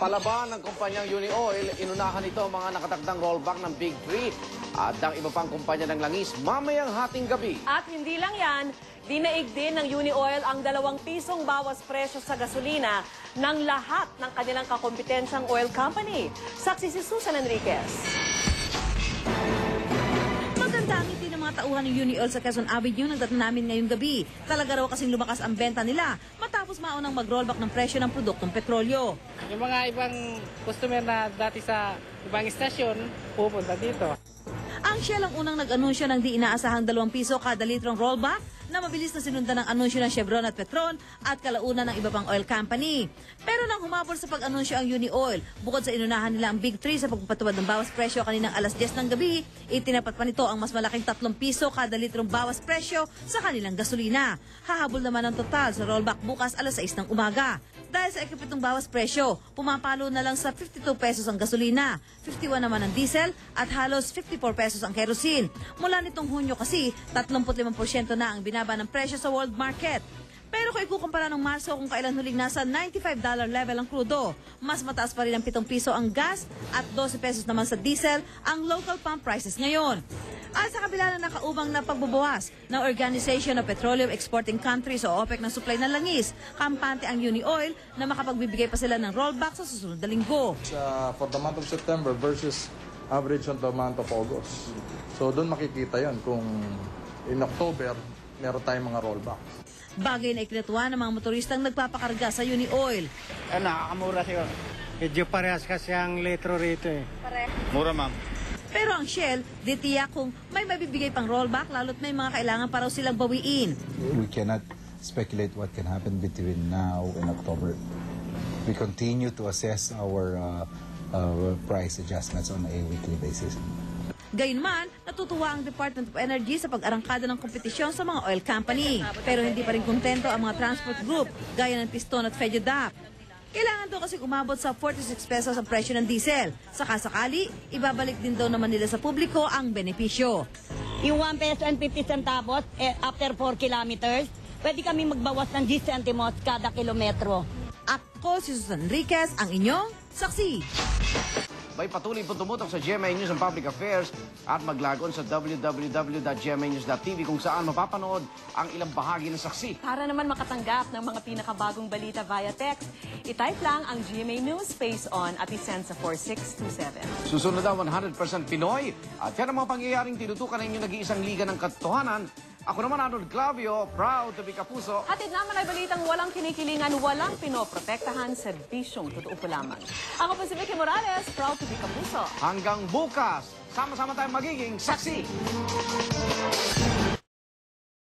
Palaban ng kumpanyang Uni Oil, inunahan ito mga nakatakdang rollback ng Big Three at ang iba pang kumpanya ng langis mamayang hating gabi. At hindi lang yan, dinaig din ng Uni Oil ang dalawang pisong bawas presyo sa gasolina ng lahat ng kanilang kakompetensyang oil company. Saksi si Susan Enriquez. Tauhan ng Unioil sa Quezon Avenue nagdatan namin ngayong gabi. Talaga raw kasing lumakas ang benta nila matapos maunang mag-rollback ng presyo ng produktong petrolyo. Yung mga ibang customer na dati sa ibang istasyon, pupunta dito. Ang Shell ang unang nag-anunsyo ng di inaasahang 2 piso kada litrong rollback na mabilis na sinundan ng anunsyo ng Chevron at Petron at kalaunan ng iba pang oil company. Pero nang humabol sa pag-anunsyo ang Uni Oil, bukod sa inunahan nila ang Big Three sa pagpapatuwad ng bawas presyo kaninang alas 10 ng gabi, itinapat pa nito ang mas malaking 3 piso kada litrong bawas presyo sa kanilang gasolina. Hahabol naman ang total sa rollback bukas alas 6 ng umaga. Dahil sa ekipitong bawas presyo, pumapalo na lang sa 52 pesos ang gasolina, 51 naman ang diesel at halos 54 pesos ang kerosene. Mula nitong Hunyo kasi, 35% na ang binaba ng presyo sa world market. Pero kung ikukumpara ng Marso kung kailan huling nasa $95 level ang krudo, mas mataas pa rin ang 7 piso ang gas at 12 pesos naman sa diesel ang local pump prices ngayon. At sa kabila na nakaubang na pagbubuwas ng Organization of Petroleum Exporting Countries o OPEC ng supply ng langis, kampante ang Uni Oil na makapagbibigay pa sila ng rollback sa susunod na linggo. uh, for the month of September versus average on the month of August. So doon makikita yon kung in October meron tayong mga rollbacks. Bagay na ikinatuwa ng mga motoristang nagpapakarga sa Uni Oil. Eh, nakakamura siguro. Medyo parehas kasi ang litro rito eh. Mura, ma'am. Pero ang Shell, ditiyak kung may mabibigay pang rollback lalo't may mga kailangan para silang bawiin. we cannot speculate what can happen between now and October. We continue to assess our uh, uh, price adjustments on a weekly basis. Gayunman, natutuwa ang Department of Energy sa pag-arangkada ng kompetisyon sa mga oil company. Pero hindi pa rin kontento ang mga transport group, gaya ng Piston at Fedudap. Kailangan daw kasi umabot sa 46 pesos ang presyo ng diesel. Sakasakali, ibabalik din daw naman nila sa publiko ang benepisyo. Yung 1 peso and 50 centavos eh, after 4 kilometers, pwede kami magbawas ng 10 centimos kada kilometro. Ako si Susan Enriquez, ang inyong saksi. May patuloy po tumutok sa GMA News and Public Affairs at maglagon sa www.gmanews.tv kung saan mapapanood ang ilang bahagi ng saksi. Para naman makatanggap ng mga pinakabagong balita via text, itype lang ang GMA News Face On at isend sa 4627. Susunod ang 100% Pinoy at yan ang mga pangyayaring tinutukan ng inyong nag-iisang liga ng katotohanan. Ako naman, Arnold Clavio, proud to be kapuso. Hatid naman ay balitang walang kinikilingan, walang pinoprotektahan, serbisyong totoo po lamang. Ako po si Vicky Morales, proud to be kapuso. Hanggang bukas, sama-sama tayong magiging saksi.